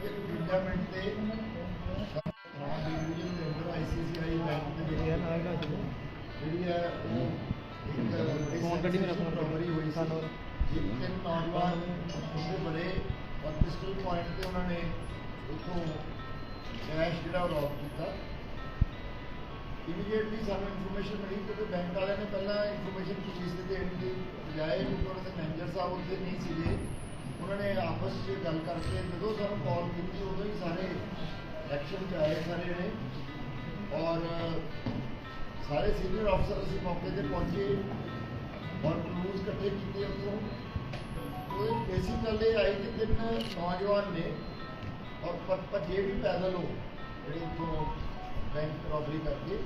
ਕਰਕੇ ਰਿਟਾਇਰਮੈਂਟ ਤੇ ਡਿਵੀਜ਼ਨ ਦੇ ਅੰਦਰ ਆਈਸੀਸੀਆਈ ਬੈਂਕ ਦੇ ਜਿਹੜੀ ਹੈ ਉਹ ਇੱਕ ਫੋਨ ਕੱਢੀ ਮੇਰਾ ਫੋਨ ਰੋਬਰੀ ਹੋਈ ਸਾਨੂੰ। ਜਿਸ ਨੌਜਵਾਨ ਉਹਦੇ ਬੜੇ ਔਰ ਪਿਸਟਲ ਪੁਆਇੰਟ ਤੇ ਉਹਨਾਂ ਨੇ ਉੱਥੋਂ ਕੈਸ਼ ਜਿਹੜਾ ਰੌਬ ਕੀਤਾ ਇਮੀਡੀਏਟਲੀ ਸਾਨੂੰ ਇਨਫੋਰਮੇਸ਼ਨ ਮਿਲੀ ਕਿਉਂਕਿ ਬੈਂਕ ਵਾਲਿਆਂ ਨੇ ਪਹਿਲਾਂ ਇਨਫੋਰਮੇਸ਼ਨ ਪੁਲਿਸ ਦੇ ਦੇਣ ਦੀ ਬਜਾਏ ਉਹਨਾਂ ਦੇ ਮੈਨੇਜਰ ਸਾਹਿਬ ਉੱਥੇ ਨਹੀਂ ਸੀਗੇ ਉਹਨਾਂ ਨੇ ਆਪਸ 'ਚ ਗੱਲ ਕਰਕੇ ਜਦੋਂ ਸਾਨੂੰ ਕਾਲ ਕੀਤੀ, ਉਦੋਂ ਹੀ ਸਾਰੇ ਐਕਸ਼ਨ 'ਚ ਆਏ ਸਾਰੇ ਨੇ ਔਰ ਸਾਰੇ ਸੀਨੀਅਰ ਅਫਸਰ ਅਸੀਂ ਮੌਕੇ ਤੇ ਪਹੁੰਚੇ ਔਰ ਕਲੂਜ਼ ਇਕੱਠੇ ਕੀਤੇ ਉੱਥੋਂ। ਉਹ ਬੇਸਿਕ ਗੱਲ ਇਹ ਆਈ ਕਿ ਤਿੰਨ ਨੌਜਵਾਨ ਨੇ ਔਰ ਭੱਜੇ ਵੀ ਪੈਦਲ ਹੋ ਜਿਹੜੇ ਉੱਥੋਂ ਬੈਂਕ ਰੋਬਰੀ ਕਰਕੇ।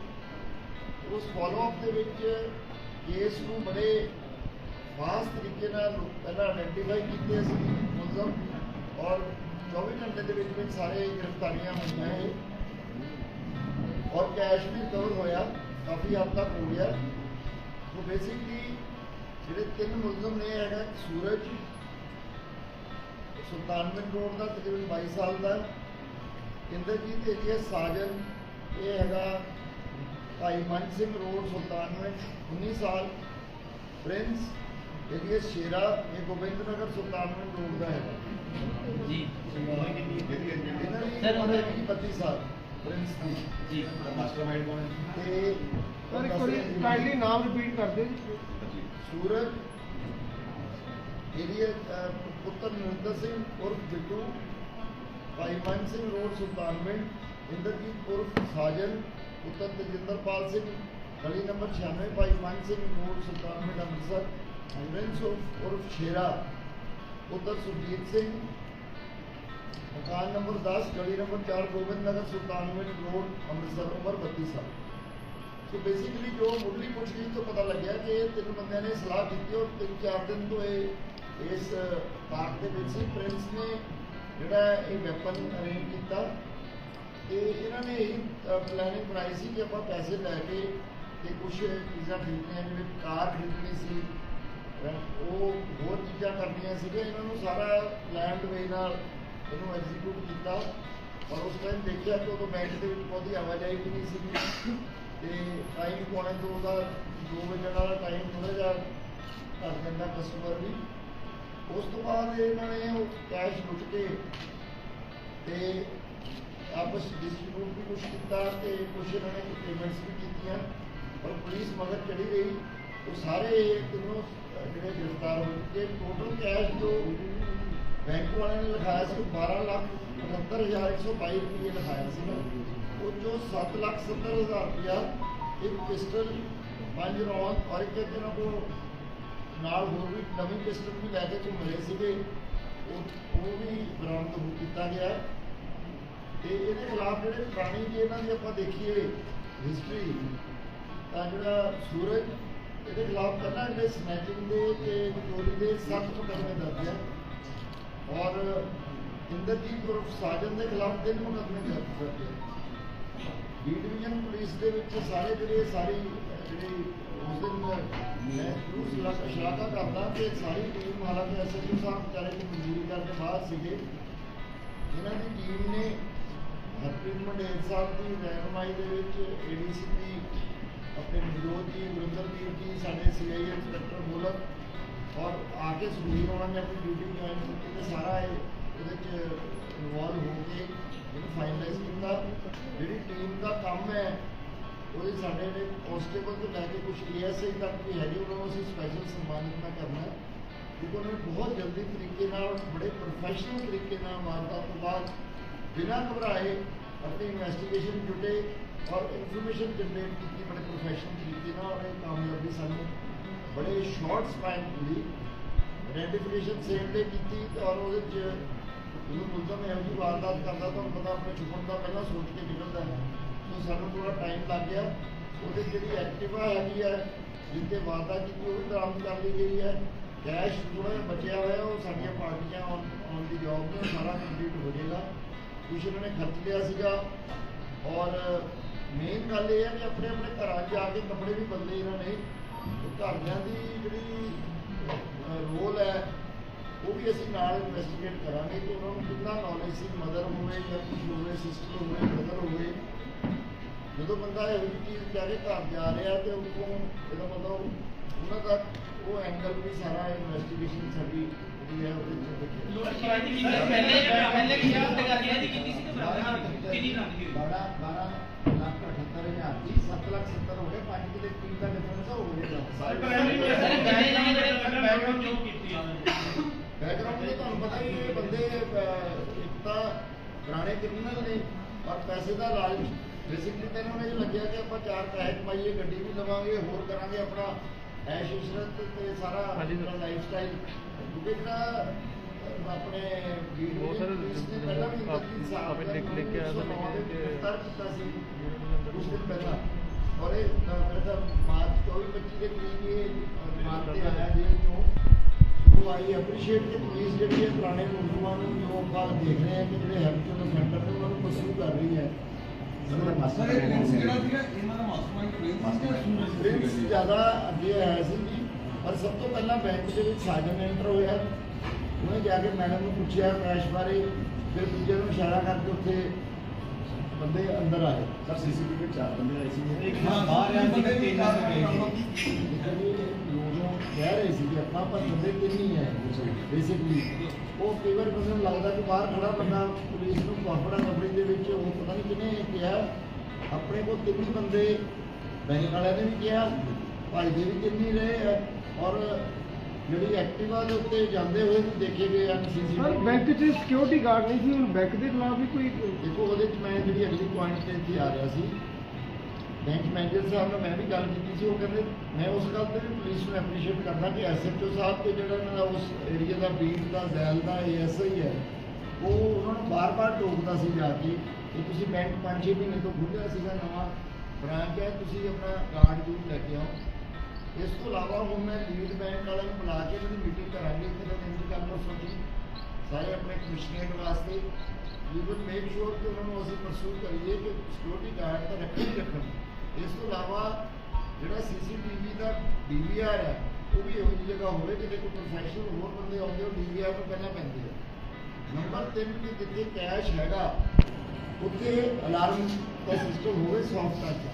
ਉਸ ਫਾਲੋਅਪ ਦੇ ਵਿੱਚ ਕੇਸ ਨੂੰ ਬੜੇ ਖਾਸ ਤਰੀਕੇ ਨਾਲ ਲੋਕ ਪਹਿਲਾਂ ਆਇਡੈਂਟੀਫਾਈ ਕੀਤੇ ਸੀ ਮੁਲਜ਼ਮ ਔਰ 24 ਘੰਟੇ ਦੇ ਵਿੱਚ ਵਿੱਚ ਸਾਰੇ ਗ੍ਰਿਫਤਾਰੀਆਂ ਹੋਈਆਂ ਹੈ ਔਰ ਕੈਸ਼ ਵੀ ਕਵਰ ਹੋਇਆ, ਕਾਫੀ ਹੱਦ ਤੱਕ ਹੋ ਗਿਆ। ਸੋ ਬੇਸਿਕਲੀ ਜਿਹੜੇ ਤਿੰਨ ਮੁਲਜ਼ਮ ਨੇ ਹੈਗਾ ਸੂਰਜ ਸੁਲਤਾਨਵਿੰਦ ਰੋਡ ਦਾ ਤਕਰੀਬਨ 22 ਸਾਲ ਦਾ। ਇੰਦਰਜੀਤ ਏਰੀਆ ਸਾਜਨ, ਇਹ ਹੈਗਾ ਭਾਈ ਮਨ ਸਿੰਘ ਰੋਡ ਸੁਲਤਾਨਵਿੰਦ 19 ਸਾਲ। ਪ੍ਰਿੰਸ ਏਰੀਆ ਸ਼ੇਰਾ ਇਹ ਗੋਬਿੰਦ ਨਗਰ ਸੁਲਤਾਨਵਿੰਦ ਰੋਡ ਦਾ ਹੈਗਾ ਜੀ ਇਹਨਾਂ ਦੀ Sir, ਉਮਰ ਉਹਦਾ- ਹੈਗੀ 32 ਸਾਲ ਪ੍ਰਿੰਸ ਦੀ ਜੀ ਮਾਸਟਰਮਾਈਂਡ ਕੌਣ ਹੈ ਤੇ ਸਰ ਇੱਕ ਵਾਰੀ ਕਾਈਂਡਲੀ ਨਾਮ ਰਿਪੀਟ ਕਰ ਦਿਓ ਜੀ ਸੂਰਜ ਏਰੀਆ ਅਹ, ਪੁੱਤਰ ਨਰਿੰਦਰ ਸਿੰਘ ਉਰਫ ਬਿੱਟੂ ਭਾਈ ਮਨ ਸਿੰਘ ਰੋਡ ਸੁਲਤਾਨਵਿੰਡ ਇੰਦਰਜੀਤ ਉਰਫ ਸਾਜਨ ਪੁੱਤਰ ਤਜਿੰਦਰਪਾਲ ਸਿੰਘ ਗਲੀ number 96 Bhai Man Singh road Sultanwind Amritsar Prince ਉਰਫ ਸ਼ੇਰਾ ਪੁੱਤਰ ਸੁਖਜੀਤ ਸਿੰਘ ਮਕਾਨ ਨੰਬਰ 10 ਗਲੀ ਨੰਬਰ 4 ਗੋਬਿੰਦ ਨਗਰ ਸੁਲਤਾਨਵਿੰਡ ਰੋਡ ਅੰਮ੍ਰਿਤਸਰ ਉਮਰ 32 ਸਾਲ ਸੋ ਬੇਸਿਕਲੀ ਜੋ ਮੁੱਢਲੀ ਪੁੱਛਗਿੱਛ ਤੋਂ ਪਤਾ ਲੱਗਿਆ ਕਿ ਇਹ ਤਿੰਨ ਬੰਦਿਆਂ ਨੇ ਸਲਾਹ ਕੀਤੀ ਔਰ ਤਿੰਨ ਚਾਰ ਦਿਨ ਤੋਂ ਇਹ ਇਸ ਪਾਰਕ ਦੇ ਵਿੱਚ ਸੀ ਪ੍ਰਿੰਸ ਨੇ ਜਿਹੜਾ ਇਹ ਵੈਪਨ ਅਰੇਂਜ ਕੀਤਾ ਤੇ ਇਹਨਾਂ ਨੇ ਇਹ ਪਲੈਨਿੰਗ ਬਣਾਈ ਸੀ ਕਿ ਆਪਾਂ ਪੈਸੇ ਲੈ ਕੇ ਤੇ ਕੁਝ ਚੀਜ਼ਾਂ ਖਰੀਦਣੀਆਂ ਜਿਵੇਂ ਕਾਰ ਖਰੀਦਣੀ ਸੀ ਉਹ ਹੋਰ ਚੀਜ਼ਾਂ ਕਰਨੀਆਂ ਸੀਗੀਆਂ, ਇਹਨਾਂ ਨੂੰ ਸਾਰਾ ਪਲਾਨਡ ਵੇ ਨਾਲ ਇਹਨੂੰ ਐਗਜ਼ੀਕਿਊਟ ਕੀਤਾ। ਪਰ ਉਸ ਟਾਈਮ ਦੇਖਿਆ ਕਿ ਉਦੋਂ ਬੈਂਕ ਦੇ ਵਿੱਚ ਬਹੁਤੀ ਆਵਾਜਾਈ ਵੀ ਨਹੀਂ ਸੀਗੀ। ਤੇ ਟਾਈਮ ਪੌਣੇ ਦੋ ਦਾ, ਦੋ ਵਜੇ ਵਾਲਾ ਟਾਈਮ ਥੋੜਾ ਜਿਹਾ ਘਰ ਜਾਂਦਾ ਕਸਟਮਰ ਵੀ। ਉਸ ਤੋਂ ਬਾਅਦ ਇਹਨਾਂ ਨੇ ਉਹ ਕੈਸ਼ ਲੁੱਟ ਕੇ ਤੇ ਆਪਸ ਡਿਸਟ੍ਰੀਬਿਊਟ ਵੀ ਕੁਛ ਕੀਤਾ ਤੇ ਕੁਛ ਇਹਨਾਂ ਨੇ ਪੇਮੈਂਟਸ ਵੀ ਕੀਤੀਆਂ। ਪਰ ਪੁਲਿਸ ਮਗਰ ਚੜੀ ਰਹੀ। ਉਹ ਸਾਰੇ ਤਿੰਨੋਂ ਅਹ, ਜਿਹੜੇ ਗ੍ਰਿਫਤਾਰ ਹੋ ਚੁੱਕੇ ਟੋਟਲ ਕੈਸ਼ ਜੋ ਬੈਂਕ ਵਾਲਿਆਂ ਨੇ ਲਿਖਾਇਆ ਸੀ ਉਹ 12 ਲੱਖ 79122 ਰੁਪਏ ਲਿਖਾਇਆ ਸੀ ਉਹ ਜੋ 7 ਲੱਖ 70 ਹਜ਼ਾਰ ਰੁਪਇਆ ਇੱਕ ਪਿਸਟਲ ਪੰਜ ਰੌਂਦ ਔਰ ਇੱਕ ਇਹਨਾਂ ਕੋਲ ਨਾਲ ਹੋਰ ਵੀ ਨਵੀਂ ਪਿਸਟਲ ਵੀ ਲੈ ਕੇ ਜੋ ਮਿਲੇ ਸੀਗੇ। ਉਹ ਉਹ ਵੀ ਬਰਾਮਦ ਹੋ ਕੀਤਾ ਗਿਆ। ਤੇ ਇਹਦੇ ਖਿਲਾਫ ਜਿਹੜੇ ਪੁਰਾਣੀ ਜੇ ਇਹਨਾਂ ਦੀ ਆਪਾਂ ਦੇਖੀਏ ਹਿਸਟਰੀ ਤਾਂ ਜਿਹੜਾ ਸੂਰਜ ਇਹਦੇ ਖਿਲਾਫ ਪਹਿਲਾਂ ਜਿਹੜੇ ਸਨੈਚਿੰਗ ਦੇ ਤੇ ਚੋਰੀ ਦੇ ਸੱਤ ਮੁਕੱਦਮੇ ਦਰਜ ਹੈ ਔਰ ਇੰਦਰਜੀਤ ਉਰਫ ਸਾਜਨ ਦੇ ਖਿਲਾਫ ਤਿੰਨ ਮੁਕੱਦਮੇ ਦਰਜ ਕਰਦੇ ਬੀ ਡਿਵੀਜ਼ਨ ਪੁਲਿਸ ਦੇ ਵਿੱਚ ਸਾਰੇ ਜਿਹੜੇ, ਸਾਰੀ, ਜਿਹੜੀ ਉਸ ਦਿਨ ਮੈਂ ਜ਼ਰੂਰ ਸ਼ਲਾਘਾ ਸ਼ਲਾਘਾ ਕਰਦਾ ਕਿ ਸਾਰੀ ਟੀਮ ਹਾਲਾਂਕਿ ਐਸਐਸਪੀ ਸਾਹਿਬ ਵਿਚਾਰੇ ਦੀ ਮਜ਼ਦੂਰੀ ਕਰਕੇ ਬਾਹਰ ਸੀਗੇ। ਇਹਨਾਂ ਦੀ ਟੀਮ ਨੇ ਹਰਪ੍ਰੀਤ ਮੰਡੇਰ ਸਾਹਿਬ ਦੀ ਰਹਿਨਮਾਈ ਦੇ ਵਿੱਚ ਏਡੀਸੀ ਦੀ ਆਪਣੇ ਵਿਰੋਧ ਜੀ ਗੁਰਿੰਦਰਦੀਪ ਜੀ ਸਾਡੇ ਸੀਆਈ ਇੰਸਪੈਕਟਰ ਮੋਲਕ ਔਰ ਆ ਕੇ ਸੁਨੀਲ ਉਹਨਾਂ ਨੇ ਆਪਣੀ ਡਿਊਟੀ ਜੁਆਇਨ ਕੀਤੀ ਤੇ ਸਾਰਾ ਇਹ ਉਹਦੇ ਚ ਇਨਵੋਲਵ ਹੋ ਕੇ ਇਹਨੂੰ ਫਾਈਨਲਾਈਜ਼ ਕੀਤਾ ਜਿਹੜੀ ਟੀਮ ਦਾ ਕੰਮ ਹੈ ਉਹਦੇ ਸਾਡੇ ਜਿਹੜੇ ਕਾਂਸਟੇਬਲ ਤੋਂ ਲੈ ਕੇ ਕੁਝ ਏਐਸਆਈ ਤੱਕ ਵੀ ਹੈਗੇ ਉਹਨਾਂ ਨੂੰ ਅਸੀਂ ਸਪੈਸ਼ਲ ਸਨਮਾਨਿਤ ਨਾ ਕਰਨਾ ਹੈ ਕਿਉਂਕਿ ਉਹਨਾਂ ਨੇ ਬਹੁਤ ਜਲਦੀ ਤਰੀਕੇ ਨਾਲ ਬੜੇ ਪ੍ਰੋਫੈਸ਼ਨਲ ਤਰੀਕੇ ਨਾਲ ਵਾਰਦਾਤ ਤੋਂ ਬਾਅਦ ਬਿਨਾਂ ਘਬਰਾਏ ਆਪਣੀ ਇਨਵੈਸਟੀਗੇਸ਼ਨ ਜੁਟੇ ਔਰ ਇਨਫੋਰਮੇਸ਼ਨ ਜਨਰੇਟ ਕੀਤੀ ਬੜੇ ਪ੍ਰੋਫੈਸ਼ਨਲ ਤਰੀਕੇ ਨਾਲ ਔਰ ਸਾਨੂੰ ਬੜੇ ਸ਼ਾਰਟ ਸਪੈਨ ਮਿਲੀ ਆਇਡੈਂਟੀਫਿਕੇਸ਼ਨ ਸੇਮ ਦੇ ਕੀਤੀ ਔਰ ਉਹਦੇ ਚ ਜਦੋਂ ਮੁਲਜ਼ਮ ਇਹੋ ਜਿਹੀ ਵਾਰਦਾਤ ਕਰਦਾ ਤੁਹਾਨੂੰ ਪਤਾ ਆਪਣੇ ਛੁਪਣ ਦਾ ਪਹਿਲਾਂ ਸੋਚ ਕੇ ਨਿਕਲਦਾ ਹੈ। ਸੋ ਸਾਨੂੰ ਥੋੜਾ ਟਾਈਮ ਲੱਗ ਗਿਆ। ਉਹਦੇ ਜਿਹੜੀ ਐਕਟਿਵਾ ਹੈਗੀ ਹੈ ਜਿੱਤੇ ਵਾਰਦਾਤ ਕੀਤੀ ਉਹ ਵੀ ਬਰਾਮਦ ਕਰ ਲਈ ਗਈ ਹੈ। ਕੈਸ਼ ਥੋੜਾ ਜਿਹਾ ਬਚਿਆ ਹੋਇਆ, ਉਹ ਸਾਡੀਆਂ ਪਾਰਟੀਆਂ ਆਨ ਆਨ ਦੀ ਜੌਬ ਨੇ ਸਾਰਾ ਕੰਪਲੀਟ ਹੋ ਜਾਏਗਾ। ਕੁਛ ਉਹਨਾਂ ਨੇ ਖਰਚ ਲਿਆ ਸੀਗਾ। ਔਰ ਮੇਨ ਗੱਲ ਇਹ ਹੈ ਕਿ ਆਪਣੇ ਆਪਣੇ ਘਰਾਂ 'ਚ ਜਾ ਕੇ ਕੱਪੜੇ ਵੀ ਬਦਲੇ ਇਹਨਾਂ ਨੇ ਤੇ ਘਰਦਿਆਂ ਦੀ ਜਿਹੜੀ ਰੋਲ ਹੈ ਉਹ ਵੀ ਅਸੀਂ ਨਾਲ ਇਨਵੈਸਟੀਗੇਟ ਕਰਾਂਗੇ ਕਿ ਉਹਨਾਂ ਨੂੰ ਕਿੰਨਾ ਨੌਲੇਜ ਸੀ ਮਦਰ ਹੋਵੇ ਜਾਂ ਕੁਝ ਹੋਵੇ ਸਿਸਟਰ ਹੋਵੇ ਬ੍ਰਦਰ ਹੋਵੇ। ਜਦੋਂ ਬੰਦਾ ਇਹੋ ਜਿਹੀ ਚੀਜ਼ ਕਹਿ ਕੇ ਘਰ ਜਾ ਰਿਹਾ ਤੇ ਉनको ਇਹਦਾ ਮਤਲਬ ਉਹਨਾਂ ਦਾ ਉਹ ਐਂਗਲ ਵੀ ਸਾਰਾ ਇਨਵੈਸਟੀਗੇਸ਼ਨ ਸਾਡੀ ਜਿਹੜੀ ਹੈ ਦੇਖਿਆ ਪਹਿਲੇ ਪਹਿਲੇ ਕੀ ਕਰਕੇ ਇਹਦੀ ਕੀਤੀ ਸੀ ਕਿ ਬਰਾਬਰ ਕਿੰਨੀ ਬਰਾਬਰੀ ਹੋਈ ਬਾਰਾਂ ਬਾਰਾਂ ਲੱਖ ਅਠੱਤਰ ਹਜ਼ਾਰ ਦੀ 7 ਲੱਖ 70 ਹੋ ਗਏ ਪੰਜ ਕਿਲੇ ਤਿੰਨ ਦਾ ਡਿਫਰੈਂਸ ਹੋ ਗਿਆ ਸਰ ਕਿੰਨੇ ਜਣੇ ਜਿਹੜੇ ਬੈਕਗ੍ਰਾਉਂਡ ਚੋਂ ਕੀਤੀ ਆ ਬੈਕਗ੍ਰਾਉਂਡ ਤੇ ਤੁਹਾਨੂੰ ਪਤਾ ਹੀ ਇਹ ਬੰਦੇ ਇੱਕ ਤਾਂ ਪੁਰਾਣੇ ਕ੍ਰਿਮੀਨਲ ਨੇ ਔਰ ਪੈਸੇ ਦਾ ਲਾਲਚ ਬੇਸਿਕਲੀ ਤਾਂ ਇਹਨਾਂ ਨੂੰ ਇਹ ਲੱਗਿਆ ਕਿ ਆਪਾਂ ਚਾਰ ਪੈਸੇ ਕਮਾਈਏ ਗੱਡੀ ਵੀ ਲਵਾਂਗੇ ਹੋਰ ਕਰਾਂਗੇ ਆਪਣਾ ਐਸ਼ ਇਸ਼ਰਤ ਤੇ ਸਾਰਾ। ਆਪਣਾ ਲਾਈਫ ਸਟਾਈਲ ਕਿਉਂਕਿ ਜਿਹੜਾ ਬਹੁਤ ਸਾਰੇ ਪੁਲਿਸ ਨੇ ਪਹਿਲਾਂ ਵੀ ਆਪ- ਇੰਦਰਜੀਤ ਸਾਹਿਬ ਆਪੇ ਲਿਖ- ਲਿਖ ਕੇ ਆਇਆ ਤਾਂ ਨੂੰ ਲਿਖ ਕੇ- ਗ੍ਰਿਫਤਾਰ ਕੀਤਾ ਸੀ ਕੁਝ ਦਿਨ ਪਹਿਲਾਂ ਔਰ ਇਹ ਅਹ, ਮੇਰੇ ਖਿਆਲ ਮਾਰਚ 24 25 ਦੇ ਕਰੀਬ ਇਹ ਮਾਰ ਤੇ ਆਇਆ ਜੇਲ੍ਹ ਤੋਂ ਉਹ ਆਈ ਐਪਰੀਸ਼ੀਏਟ ਕਿ ਪੁਲਿਸ ਜਿਹੜੀ ਹੈ ਪੁਰਾਣੇ ਮੁਲਜ਼ਮਾਂ ਨੂੰ ਜੋ ਆਪਾਂ ਦੇਖ ਰਹੇ ਹਾਂ ਕਿ ਜਿਹੜੇ ਹੈਬਿਚੁਅਲ ਅਫੈਂਡਰ ਨੇ ਉਹਨਾਂ ਨੂੰ ਪਰਸੂ ਕਰ ਰਹੀ ਹੈ ਸਰ ਇਹ ਪ੍ਰਿੰਸ ਜਿਹੜਾ ਸੀਗਾ ਇਹਨਾਂ ਦਾ ਮਾਸਟਰਮਾਈਂਡ ਪ੍ਰਿੰਸ ਸੀਗਾ ਸੂਰਜ ਪ੍ਰਿੰਸ ਸੀਗਾ ਜ਼ਿਆਦਾ ਅੱਗੇ ਆਇਆ ਸੀ ਜੀ ਪਰ ਸਭ ਤੋਂ ਪਹਿਲਾਂ ਬੈਂਕ ਦੇ ਵਿੱਚ ਸਾਜਨ ਐਂਟਰ ਹੋਇਆ ਉਹਨੇ ਜਾ ਕੇ ਮੈਡਮ ਨੂੰ ਪੁੱਛਿਆ ਕੈਸ਼ ਬਾਰੇ ਫਿਰ ਦੂਜੇ ਨੂੰ ਇਸ਼ਾਰਾ ਕਰਕੇ ਉੱਥੇ ਬੰਦੇ ਅੰਦਰ ਆਏ। ਸਰ ਸੀਸੀਟੀਵੀ ਚਾਰ ਬੰਦੇ ਆਏ ਸੀ ਇੱਕ ਬਾਹਰ ਆ ਬੰਦੇ ਸੀ ਵੀ ਤਿੰਨ ਕਾਰ ਗਏ ਸੀ ਲੋਗੋਂ ਕਹਿ ਰਹੇ ਸੀ ਕਿ ਆਪਾਂ ਪਰ ਬੰਦੇ ਕਿੰਨੀ ਹੈ ਬੇਸਿਕਲੀ ਉਹ ਕਈ ਵਾਰ ਬੰਦੇ ਨੂੰ ਲੱਗਦਾ ਕਿ ਬਾਹਰ ਖੜਾ ਬੰਦਾ ਪੁਲਿਸ ਨੂੰ ਕਾਫੜਾ ਕਫੜੀ ਦੇ ਵਿੱਚ ਉਹ ਪਤਾ ਨਹੀਂ ਕਿਹਨੇ ਕਿਹਾ। ਆਪਣੇ ਕੋਲ ਤਿੰਨ ਹੀ ਬੰਦੇ ਬੈਂਕ ਵਾਲਿਆਂ ਨੇ ਵੀ ਕਿਹਾ ਭਾਈ ਦੇ ਵੀ ਤਿੰਨ ਹੀ ਰਹੇ ਔਰ ਜਿਹੜੀ ਐਕਟਿਵਾ ਦੇ ਉੱਤੇ ਜਾਂਦੇ ਹੋਏ ਵੀ ਦੇਖੇ ਗਏ ਹਨ ਸਰ ਸੀਸੀਟੀਵੀ ਬੈਂਕ 'ਚ ਸਿਕਿਉਰਿਟੀ ਗਾਰਡ ਨਹੀਂ ਸੀ ਹੁਣ ਬੈਂਕ ਦੇ ਖਿਲਾਫ ਵੀ ਕੋਈ ਦੇਖੋ ਉਹਦੇ ਚ ਮੈਂ ਜਿਹੜੀ ਅਗਲੀ ਪੁਆਇੰਟ ਤੇ ਇੱਥੇ ਆ ਰਿਹਾ ਸੀ। ਬੈਂਕ ਮੈਨੇਜਰ ਸਾਹਿਬ ਨਾਲ ਮੈਂ ਵੀ ਗੱਲ ਕੀਤੀ ਸੀ ਉਹ ਕਹਿੰਦੇ ਮੈਂ ਉਸ ਗੱਲ ਤੇ ਵੀ ਪੁਲਿਸ ਨੂੰ ਐਪਰੀਸ਼ੀਏਟ ਕਰਦਾ ਕਿ ਐਸਐਚਓ ਸਾਹਿਬ ਤੇ ਜਿਹੜਾ ਇਹਨਾਂ ਦਾ ਉਸ ਏਰੀਆ ਦਾ ਬੀਟ ਦਾ ਜ਼ੈਲ ਦਾ ਏਐਸਆਈ ਹੈ ਉਹ ਉਹਨਾਂ ਨੂੰ ਬਾਰ-ਬਾਰ ਟੋਕਦਾ ਸੀ ਜਾ ਕੇ ਕਿ ਤੁਸੀਂ ਬੈਂਕ 5-6 ਮਹੀਨੇ ਤੋਂ ਖੁੱਲਿਆ ਸੀਗਾ ਨਵਾਂ ਬ੍ਰਾਂਚ ਹੈ ਤੁਸੀਂ ਆਪਣਾ ਕਾਰਡ ਜੂਰ ਲੈ ਕੇ ਆਓ। ਇਸ ਤੋਂ ਇਲਾਵਾ ਹੁਣ ਮੈਂ ਲੀਡ ਬੈਂਕ ਵਾਲਿਆਂ ਨੂੰ ਬੁਲਾ ਕੇ ਇਹਨਾਂ ਦੀ ਮੀਟਿੰਗ ਕਰਾਂਗੇ, ਇੱਥੇ ਦਾ ਦਿਨ ਕੱਲ੍ਹ ਪਰਸੋਂ ਸਾਰੇ ਆਪਣੇ ਕਮਿਸ਼ਨਰ ਵਾਸਤੇ ਵੀ ਵਿਲ ਮੇਕ ਸ਼ੋਰ ਕਿ ਉਹਨਾਂ ਨੂੰ ਅਸੀਂ ਪਰਸੂ ਕਰੀਏ ਕਿ ਸਿਕਿਉਰਿਟੀ ਗਾਰਡ ਤਾਂ ਰੱਖਣ ਹੀ ਰੱਖਣ। ਇਸ ਤੋਂ ਇਲਾਵਾ ਜਿਹੜਾ ਸੀਸੀਟੀਵੀ ਦਾ ਡੀਵੀਆਰ ਹੈ, ਉਹ ਵੀ ਇਹੋ ਜਿਹੀ ਜਗ੍ਹਾ ਹੋਵੇ ਜਿੱਥੇ ਕੋਈ ਪ੍ਰੋਫੈਸ਼ਨਲ ਹੋਰ ਬੰਦੇ ਆਉਂਦੇ ਉਹ ਡੀਵੀਆਰ ਤੋਂ ਪਹਿਲਾਂ ਪੈਂਦੇ ਆ। ਨੰਬਰ 3 ਕਿ ਜਿੱਥੇ ਕੈਸ਼ ਹੈਗਾ, ਉੱਥੇ ਅਲਾਰਮ ਦਾ ਸਿਸਟਮ ਹੋਵੇ ਸੌਫਟ ਟੱਚ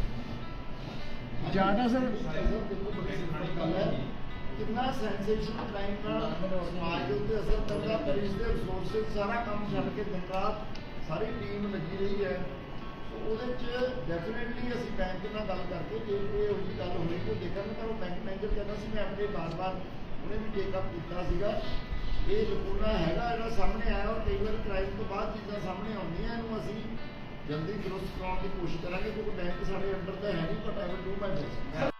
ਜ਼ਿਆਦਾ ਸਰ। ਕਿੰਨਾ ਸੈਂਸੇਸ਼ਨ ਕ੍ਰਾਈਮ ਨਾਲ ਸਮਾਜ ਦੇ ਉੱਤੇ ਅਸਰ ਕਰਦਾ ਪੁਲਿਸ ਦੇ ਰਿਸੋਰਸਸ ਸਾਰਾ ਕੰਮ ਛੱਡ ਕੇ ਦਿਨ ਰਾਤ ਸਾਰੀ ਟੀਮ ਲੱਗੀ ਰਹੀ ਹੈ। ਸੋ ਉਹਦੇ ਚ ਡੈਫੀਨਿਟਲੀ ਅਸੀਂ ਬੈਂਕ ਨਾਲ ਗੱਲ ਕਰਕੇ ਜੇ ਕੋਈ ਇਹੋ ਜਿਹੀ ਗੱਲ ਹੋਈ ਕੋਈ ਦੇਖਾਂਗੇ ਤਾਂ ਉਹ ਬੈਂਕ ਮੈਨੇਜਰ ਕਹਿੰਦਾ ਸੀ, ਮੈਂ ਆਪਣੇ ਬਾਰ-ਬਾਰ ਉਹਨੇ ਵੀ ਟੇਕ ਅਪ ਕੀਤਾ ਸੀਗਾ। ਇਹ ਲਕੂਨਾ ਹੈਗਾ ਜਿਹੜਾ ਸਾਹਮਣੇ ਆਇਆ ਔਰ ਕਈ ਵਾਰ ਕ੍ਰਾਈਮ ਤੋਂ ਬਾਅਦ ਚੀਜ਼ਾਂ ਸਾਹਮਣੇ ਆਉਂਦੀਆਂ ਇਹਨੂੰ ਅਸੀਂ ਜਲਦੀ ਦਰੁਸਤ ਕਰਾਉਣ ਦੀ ਕੋਸ਼ਿਸ਼ ਕਰਾਂਗੇ, ਕਿਉਂਕਿ ਬੈਂਕ ਸਾਡੇ ਅੰਡਰ ਤਾਂ ਹੈ ਨਹੀਂ but I will do my best